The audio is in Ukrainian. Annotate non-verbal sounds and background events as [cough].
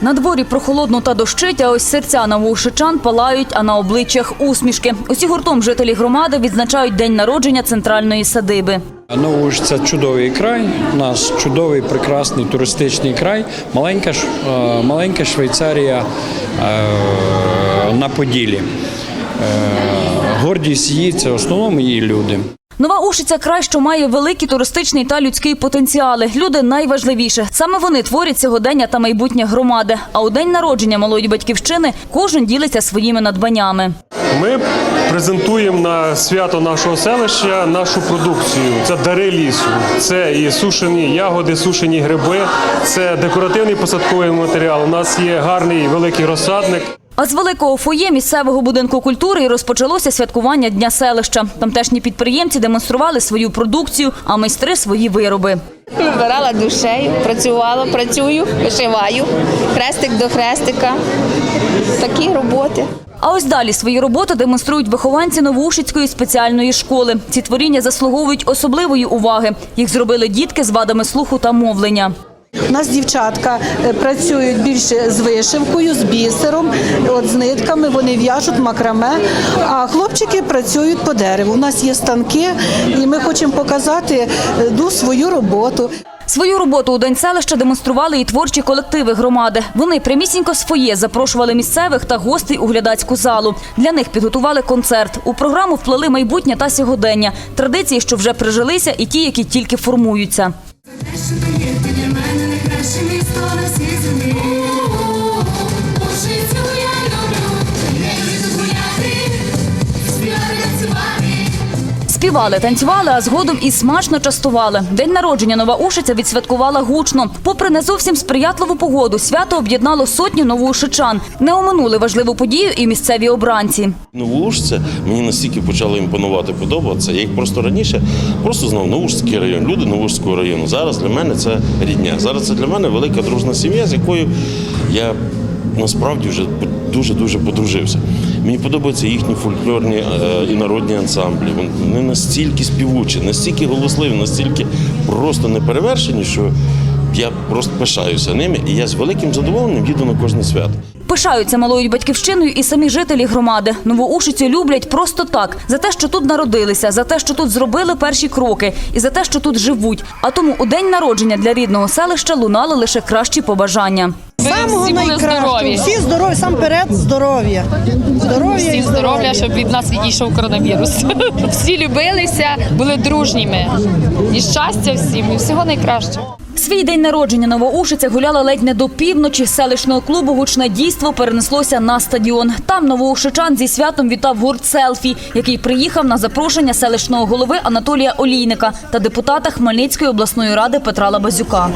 На дворі прохолодно та дощить, а ось серця новоушичан палають, а на обличчях усмішки. Усі гуртом жителі громади відзначають день народження центральної садиби. Новуш це чудовий край. У нас чудовий, прекрасний туристичний край. Маленька, е, маленька Швейцарія е, на Поділі. Е, Гордість її це в основному її люди. Нова Ушиця край, що має великий туристичний та людський потенціали. Люди найважливіше. Саме вони творять сьогодення та майбутнє громади. А у день народження малої батьківщини кожен ділиться своїми надбаннями. Ми презентуємо на свято нашого селища нашу продукцію. Це дари лісу, це і сушені ягоди, сушені гриби, це декоративний посадковий матеріал. У нас є гарний великий розсадник. А з великого фоє місцевого будинку культури і розпочалося святкування Дня селища. Тамтешні підприємці демонстрували свою продукцію, а майстри свої вироби. Вибирала душею, працювала, працюю, вишиваю, хрестик до хрестика. Такі роботи. А ось далі свої роботи демонструють вихованці Новоушицької спеціальної школи. Ці творіння заслуговують особливої уваги. Їх зробили дітки з вадами слуху та мовлення. У нас дівчатка е, працюють більше з вишивкою, з бісером, от з нитками, вони в'яжуть макраме, а хлопчики працюють по дереву. У нас є станки, і ми хочемо показати е, ду свою роботу. Свою роботу у день селища демонстрували і творчі колективи громади. Вони прямісінько своє запрошували місцевих та гостей у глядацьку залу. Для них підготували концерт. У програму вплели майбутнє та сьогодення, традиції, що вже прижилися, і ті, які тільки формуються. Ти для мене найкраще місто на всій землі. Співали, танцювали, а згодом і смачно частували. День народження Нова Ушиця відсвяткувала гучно. Попри не зовсім сприятливу погоду, свято об'єднало сотні новоушичан. Не оминули важливу подію і місцеві обранці. Новоушці мені настільки почало імпонувати, подобатися. Я їх просто раніше просто знав Новоушський район, люди Новоушського району. Зараз для мене це рідня. Зараз це для мене велика дружна сім'я, з якою я насправді вже дуже дуже подружився. Мені подобаються їхні фольклорні е, і народні ансамблі. Вони настільки співучі, настільки голосливі, настільки просто неперевершені, що я просто пишаюся ними, і я з великим задоволенням їду на кожне свято. Пишаються малою батьківщиною і самі жителі громади. Новоушицю люблять просто так за те, що тут народилися, за те, що тут зробили перші кроки, і за те, що тут живуть. А тому у день народження для рідного селища лунали лише кращі побажання. Самого найкращого. Всі здорові, сам перед здоров'я. Здоров'я і Всім здоров'я, щоб від нас відійшов коронавірус. [laughs] Всі любилися, були дружніми. І щастя всім, і всього найкращого. Свій день народження Новоушиця гуляла ледь не до півночі. З селищного клубу гучне дійство перенеслося на стадіон. Там новоушичан зі святом вітав гурт «Селфі», який приїхав на запрошення селищного голови Анатолія Олійника та депутата Хмельницької обласної ради Петра Лабазюка.